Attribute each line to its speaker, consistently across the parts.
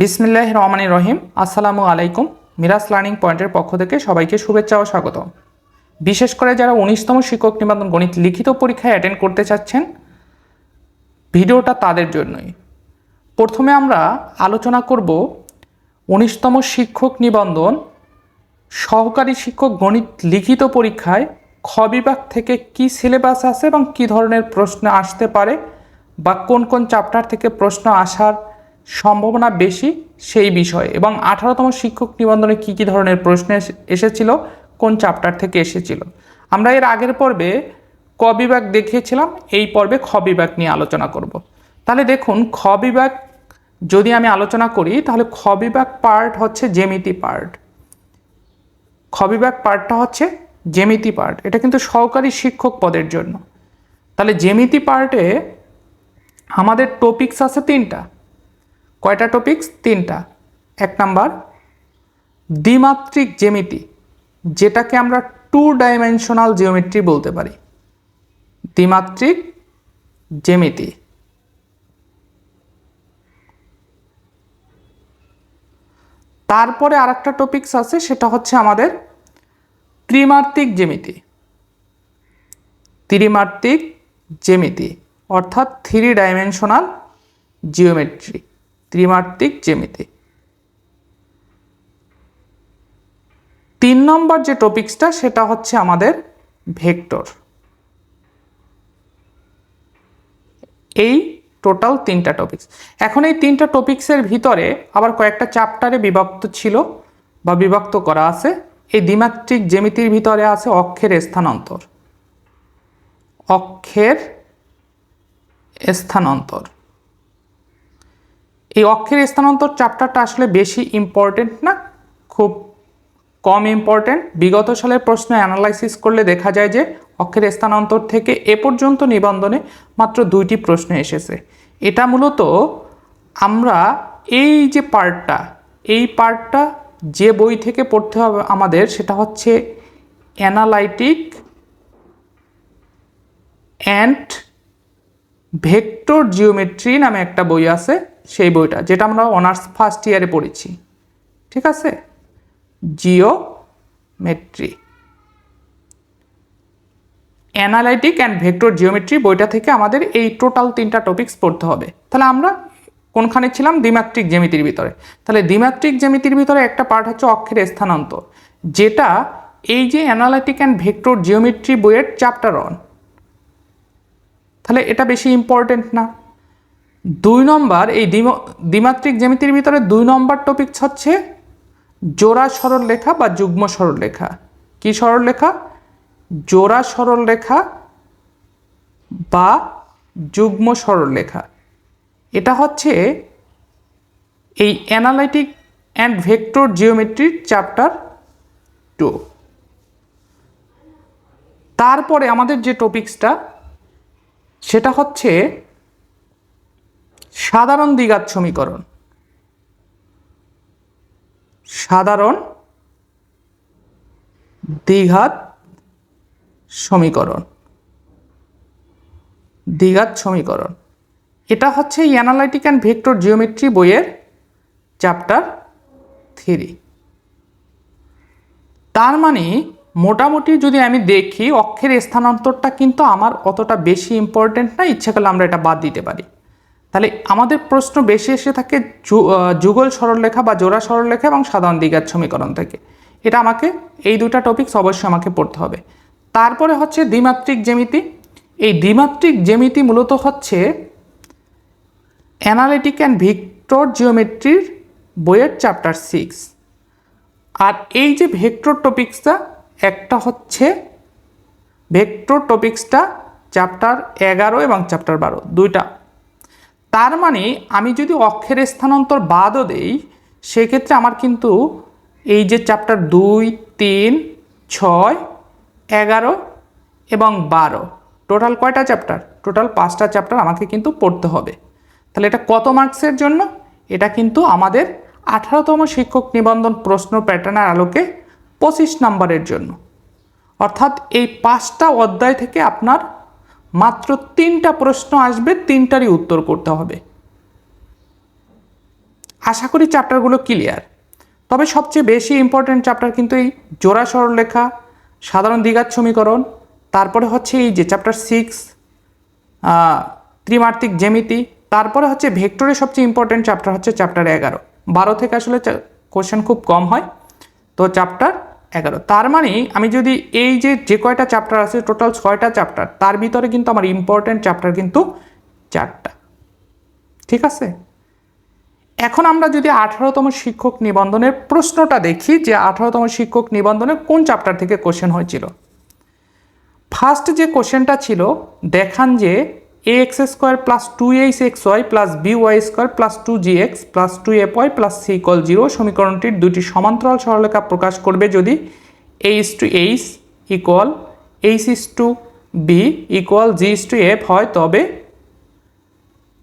Speaker 1: বিসমিল্লাহ রহমানি রহিম আসসালামু আলাইকুম। মিরাজ লার্নিং পয়েন্টের পক্ষ থেকে সবাইকে শুভেচ্ছা ও স্বাগত বিশেষ করে যারা উনিশতম শিক্ষক নিবন্ধন গণিত লিখিত পরীক্ষায় অ্যাটেন্ড করতে চাচ্ছেন, ভিডিওটা তাদের জন্যই। প্রথমে আমরা আলোচনা করব উনিশতম শিক্ষক নিবন্ধন সহকারী শিক্ষক গণিত লিখিত পরীক্ষায় খ বিভাগ থেকে কি সিলেবাস আছে এবং কি ধরনের প্রশ্ন আসতে পারে বা কোন কোন চ্যাপ্টার থেকে প্রশ্ন আসার সম্ভাবনা বেশি সেই বিষয়ে। এবং আঠারোতম শিক্ষক নিবন্ধনে কি কি ধরনের প্রশ্ন এসেছিল? কোন চ্যাপ্টার থেকে এসেছিল? আমরা এর আগের পর্বে ক বিভাগ দেখিয়েছিলাম, এই পর্বে খ বিভাগ নিয়ে আলোচনা করব। তাহলে দেখুন, খ বিভাগ যদি আমি আলোচনা করি, তাহলে খ বিভাগ পার্ট হচ্ছে জেমিতি পার্ট খ বিভাগ পার্টটা হচ্ছে জেমিতি পার্ট এটা কিন্তু সহকারী শিক্ষক পদের জন্য। তাহলে জেমিতি পার্টে আমাদের টপিকস আছে তিনটা। কয়টা টপিকস তিনটা। এক নাম্বার, দ্বিমাত্রিক জ্যামিতি, যেটাকে আমরা টু ডাইমেনশনাল জিওমেট্রি বলতে পারি। দ্বিমাত্রিক জ্যামিতি। তারপরে আরেকটা টপিকস আছে, সেটা হচ্ছে আমাদের ত্রিমাত্রিক জ্যামিতি। ত্রিমাত্রিক জ্যামিতি, অর্থাৎ থ্রি ডাইমেনশনাল জিওমেট্রি ত্রিমাত্রিক জ্যামিতি। তিন নম্বর যে টপিকসটা সেটা হচ্ছে আমাদের ভেক্টর। এই টোটাল তিনটা টপিকস এখন এই তিনটা টপিকসের ভিতরে আবার কয়েকটা চ্যাপ্টারে বিভক্ত ছিল বা বিভক্ত করা আছে। এই দ্বিমাত্রিক জ্যামিতির ভিতরে আছে অক্ষের স্থানান্তর। অক্ষের স্থানান্তর। এই অক্ষের স্থানান্তর চ্যাপ্টারটা আসলে বেশি ইম্পর্টেন্ট না, খুব কম ইম্পর্টেন্ট বিগত সালের প্রশ্ন অ্যানালাইসিস করলে দেখা যায় যে অক্ষের স্থানান্তর থেকে এ পর্যন্ত নিবন্ধনে মাত্র দুইটি প্রশ্ন এসেছে। এটা মূলত আমরা এই যে পার্টটা এই পার্টটা যে বই থেকে পড়তে হবে আমাদের, সেটা হচ্ছে অ্যানালাইটিক অ্যান্ড ভেক্টর জিওমেট্রি নামে একটা বই আছে। সেই বইটা, যেটা আমরা অনার্স ফার্স্ট ইয়ারে পড়েছি। ঠিক আছে? Geometry analytic and vector geometry বইটা থেকে আমাদের এই টোটাল তিনটা টপিকস পড়তে হবে। তাহলে আমরা কোনখানে ছিলাম? দ্বিমাত্রিক জ্যামিতির ভিতরে। তাহলে দ্বিমাত্রিক জ্যামিতির ভিতরে একটা পার্ট হচ্ছে অক্ষের স্থানান্তর, যেটা এই যে অ্যানালাইটিক অ্যান্ড ভেক্টর জিওমেট্রি বইয়ের চ্যাপ্টার অন তাহলে এটা বেশি ইম্পর্টেন্ট না। দুই নম্বর, এই দ্বিম- দ্বিমাত্রিক জ্যামিতির ভিতরে দুই নম্বর টপিক হচ্ছে জোড়া সরলরেখা বা যুগ্ম সরলরেখা কি সরলরেখা জোড়া সরলরেখা বা যুগ্ম সরলরেখা এটা হচ্ছে এই অ্যানালাইটিক অ্যান্ড ভেক্টর জিওমেট্রির চ্যাপ্টার টু তারপরে আমাদের যে টপিক্সটা সেটা হচ্ছে সাধারণ দ্বিঘাত সমীকরণ। সাধারণ দ্বিঘাত সমীকরণ। দ্বিঘাত সমীকরণ। এটা হচ্ছে অ্যানালাইটিক অ্যান্ড ভেক্টর জিওমেট্রি বইয়ের চ্যাপ্টার থ্রি তার মানে মোটামুটি যদি আমি দেখি অক্ষের স্থানান্তরটা কিন্তু আমার অতটা বেশি ইম্পর্টেন্ট না, ইচ্ছে করলে আমরা এটা বাদ দিতে পারি। তাহলে আমাদের প্রশ্ন বেশি এসে থাকে যুগল সরলরেখা বা জোড়া সরলরেখা এবং সাধারণ দ্বিঘাত সমীকরণ থেকে। এটা আমাকে, এই দুটা টপিকস অবশ্যই আমাকে পড়তে হবে। তারপরে হচ্ছে দ্বিমাত্রিক জ্যামিতি। এই দ্বিমাত্রিক জ্যামিতি মূলত হচ্ছে অ্যানালিটিক অ্যান্ড ভিক্টর জিওমেট্রির বইয়ের চ্যাপ্টার সিক্স আর এই যে ভেক্টর টপিক্সটা একটা হচ্ছে ভেক্টর টপিক্সটা চ্যাপ্টার এগারো এবং চ্যাপ্টার বারো। দুইটা তার মানে আমি যদি অক্ষের স্থানান্তর বাদও দেই, সেক্ষেত্রে আমার কিন্তু এই যে চ্যাপ্টার দুই, তিন, ছয়, এগারো এবং বারো টোটাল কয়টা চ্যাপ্টার টোটাল পাঁচটা চ্যাপ্টার আমাকে কিন্তু পড়তে হবে। তাহলে এটা কত মার্কসের জন্য? এটা কিন্তু আমাদের আঠারোতম শিক্ষক নিবন্ধন প্রশ্ন প্যাটার্নের আলোকে পঁচিশ নম্বরের জন্য। অর্থাৎ এই পাঁচটা অধ্যায় থেকে আপনার মাত্র তিনটা প্রশ্ন আসবে, তিনটারই উত্তর করতে হবে। আশা করি চ্যাপ্টারগুলো ক্লিয়ার। তবে সবচেয়ে বেশি ইম্পর্ট্যান্ট চ্যাপ্টার কিন্তু এই জোড়া সরলরেখা সাধারণ দ্বিঘাত সমীকরণ, তারপরে হচ্ছে এই যে চ্যাপ্টার সিক্স ত্রিমাত্রিক জ্যামিতি, তারপরে হচ্ছে ভেক্টরের সবচেয়ে ইম্পর্ট্যান্ট চ্যাপ্টার হচ্ছে চ্যাপ্টার এগারো। বারো থেকে আসলে কোশ্চেন খুব কম হয়। তো চ্যাপ্টার এগারো। তার মানে আমি যদি এই যে যে কয়টা চ্যাপ্টার আছে টোটাল ছয়টা চ্যাপ্টার তার ভিতরে কিন্তু আমার ইম্পর্ট্যান্ট চ্যাপ্টার কিন্তু চারটা। ঠিক আছে? এখন আমরা যদি আঠারোতম শিক্ষক নিবন্ধনের প্রশ্নটা দেখি যে, আঠারোতম শিক্ষক নিবন্ধনের কোন চ্যাপ্টার থেকে কোশ্চেন হয়েছিল? ফার্স্ট যে কোশ্চেনটা ছিল, দেখান যে A X square plus two H X Y plus B Y square plus two G X plus two F Y plus C equal zero সমীকরণটির দুটি সমান্তরাল সরলরেখা প্রকাশ করবে যদি H to H equal H is to B equal G is to F হয় তবে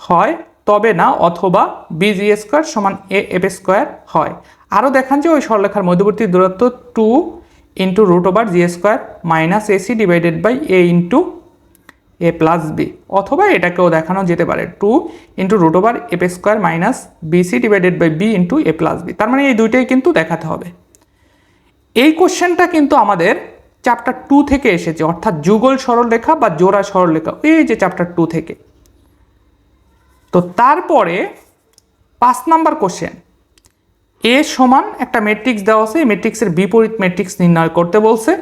Speaker 1: হয় তবে না অথবা বি জি স্কোয়ার সমান এ এফ স্কোয়ার হয়। আরও দেখান যে ওই সরলরেখার মধ্যবর্তী দূরত্ব two into root over G square minus A C divided by A into A plus B. অথবা এটাকেও দেখানো যেতে পারে two into root over F square minus B C divided by B into A plus B. তার মানে এই দুইটাই কিন্তু দেখাতে হবে। এই কোশ্চেনটা কিন্তু আমাদের চ্যাপ্টার টু থেকে এসেছে, অর্থাৎ যুগল সরলরেখা বা জোড়া সরলরেখা এই যে চ্যাপ্টার টু থেকে। তো তারপরে পাঁচ নাম্বার কোশ্চেন। এ সমান একটা ম্যাট্রিক্স দেওয়া আছে, এই ম্যাট্রিক্সের বিপরীত ম্যাট্রিক্স নির্ণয় করতে বলছে।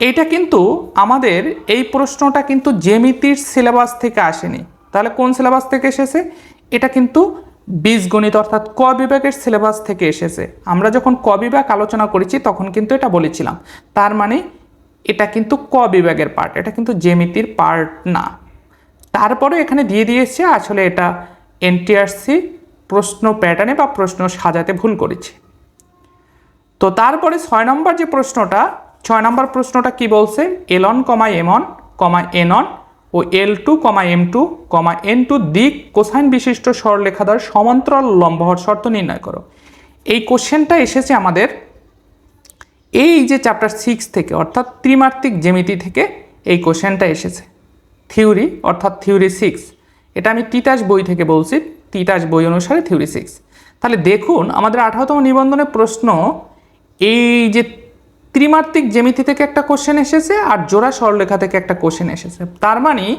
Speaker 1: এইটা কিন্তু আমাদের এই প্রশ্নটা কিন্তু জেমিতির সিলেবাস থেকে আসেনি। তাহলে কোন সিলেবাস থেকে এসেছে? এটা কিন্তু বীজগণিত অর্থাৎ ক বিভাগের সিলেবাস থেকে এসেছে। আমরা যখন ক বিভাগ আলোচনা করেছি, তখন কিন্তু এটা বলেছিলাম। তার মানে এটা কিন্তু ক বিভাগের পার্ট এটা কিন্তু জেমিতির পার্ট না। তারপরে এখানে দিয়ে দিয়েছে, আসলে এটা এনটিআরসি প্রশ্ন প্যাটার্নে বা প্রশ্ন সাজাতে ভুল করেছে। তো তারপরে ছয় নম্বর যে প্রশ্নটা ছয় নম্বর প্রশ্নটা কি বলছে? L one comma M one comma N one ও L two comma M two comma N two দিক কোসাইন বিশিষ্ট সরলরেখাদার সমান্তরাল লম্ব হওয়ার শর্ত নির্ণয় করো। এই কোশ্চেনটা এসেছে আমাদের এই যে চ্যাপ্টার সিক্স থেকে, অর্থাৎ ত্রিমাত্রিক জ্যামিতি থেকে এই কোশ্চেনটা এসেছে। থিওরি অর্থাৎ থিওরি সিক্স এটা আমি তিতাস বই থেকে বলছি, তিতাস বই অনুসারে থিওরি সিক্স তাহলে দেখুন, আমাদের আঠারোতম নিবন্ধনের প্রশ্ন, এই যে ত্রিমাত্রিক জ্যামিতি থেকে একটা কোশ্চেন এসেছে আর জোড়া সরলরেখা থেকে একটা কোশ্চেন এসেছে। তার মানে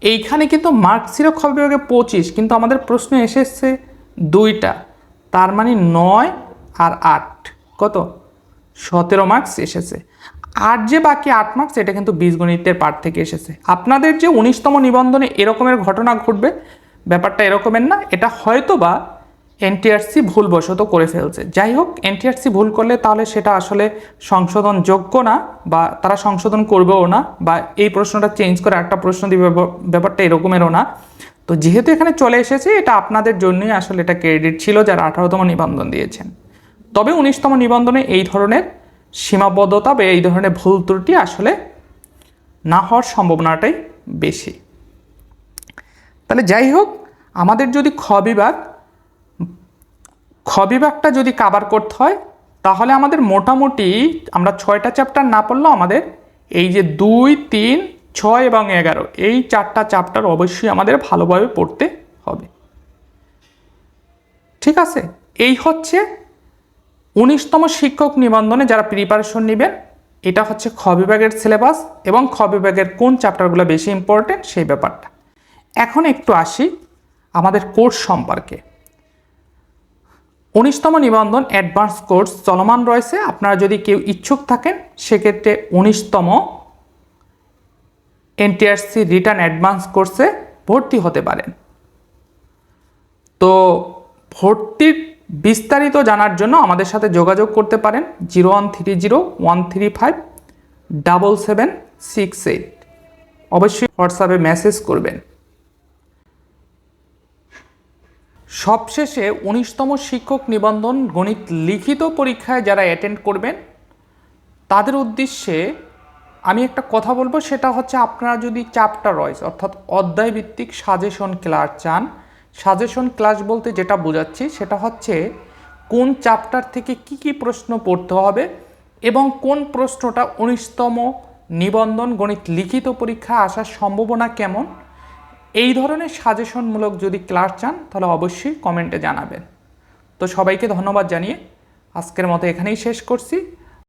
Speaker 1: এইখানে কিন্তু মার্ক ছিল খ বিভাগে পঁচিশ, কিন্তু আমাদের প্রশ্ন এসেছে দুইটা। তার মানে নয় আর আট। কত? সতেরো মার্কস এসেছে। আর যে বাকি আট মার্কস এটা কিন্তু বীজগণিতের পাঠ থেকে এসেছে। আপনাদের যে উনিশতম নিবন্ধনে এরকমের ঘটনা ঘটবে, ব্যাপারটা এরকমের না, এটা হয়তো বা এনটিআরসি ভুলবশত করে ফেলছে। যাই হোক, এনটিআরসি ভুল করলে তাহলে সেটা আসলে সংশোধনযোগ্য না বা তারা সংশোধন করবেও না বা এই প্রশ্নটা চেঞ্জ করে একটা প্রশ্ন দিবে ব্যাপারটা এরকমেরও না। তো যেহেতু এখানে চলে এসেছে, এটা আপনাদের জন্যই আসলে এটা ক্রেডিট ছিল যারা আঠারোতম নিবন্ধন দিয়েছেন। তবে উনিশতম নিবন্ধনে এই ধরনের সীমাবদ্ধতা বা এই ধরনের ভুল ত্রুটি আসলে না হওয়ার সম্ভাবনাটাই বেশি। তাহলে যাই হোক, আমাদের যদি খ বিভাগ খ বিভাগটা যদি কাভার করতে হয়, তাহলে আমাদের মোটামুটি আমরা ছয়টা চ্যাপ্টার না পড়লেও আমাদের এই যে দুই, তিন, ছয় এবং এগারো, এই চারটা চ্যাপ্টার অবশ্যই আমাদের ভালোভাবে পড়তে হবে। ঠিক আছে? এই হচ্ছে উনিশতম শিক্ষক নিবন্ধনে যারা প্রিপারেশন নেবেন, এটা হচ্ছে খ বিভাগের সিলেবাস এবং খ বিভাগের কোন চ্যাপ্টারগুলো বেশি ইম্পর্টেন্ট সেই ব্যাপারটা। এখন একটু আসি আমাদের কোর্স সম্পর্কে। উনিশতম নিবন্ধন অ্যাডভান্স কোর্স চলমান রয়েছে। আপনারা যদি কেউ ইচ্ছুক থাকেন, সেক্ষেত্রে উনিশতম এনটিআরসি রিটার্ন অ্যাডভান্স কোর্সে ভর্তি হতে পারেন। তো ভর্তির বিস্তারিত জানার জন্য আমাদের সাথে যোগাযোগ করতে পারেন zero one three zero one three five double seven six eight. অবশ্যই হোয়াটসঅ্যাপে মেসেজ করবেন। সবশেষে উনিশতম শিক্ষক নিবন্ধন গণিত লিখিত পরীক্ষায় যারা অ্যাটেন্ড করবেন, তাদের উদ্দেশ্যে আমি একটা কথা বলব, সেটা হচ্ছে আপনারা যদি চ্যাপ্টার ওয়াইজ অর্থাৎ অধ্যায় ভিত্তিক সাজেশন ক্লাস চান সাজেশন ক্লাস বলতে যেটা বোঝাচ্ছি, সেটা হচ্ছে কোন চ্যাপ্টার থেকে কি কি প্রশ্ন পড়তে হবে এবং কোন প্রশ্নটা উনিশতম নিবন্ধন গণিত লিখিত পরীক্ষা আসার সম্ভাবনা কেমন এই ধরনের সাজেশনমূলক যদি ক্লাস চান, তাহলে অবশ্যই কমেন্টে জানাবেন। তো সবাইকে ধন্যবাদ জানিয়ে আজকের মতো এখানেই শেষ করছি।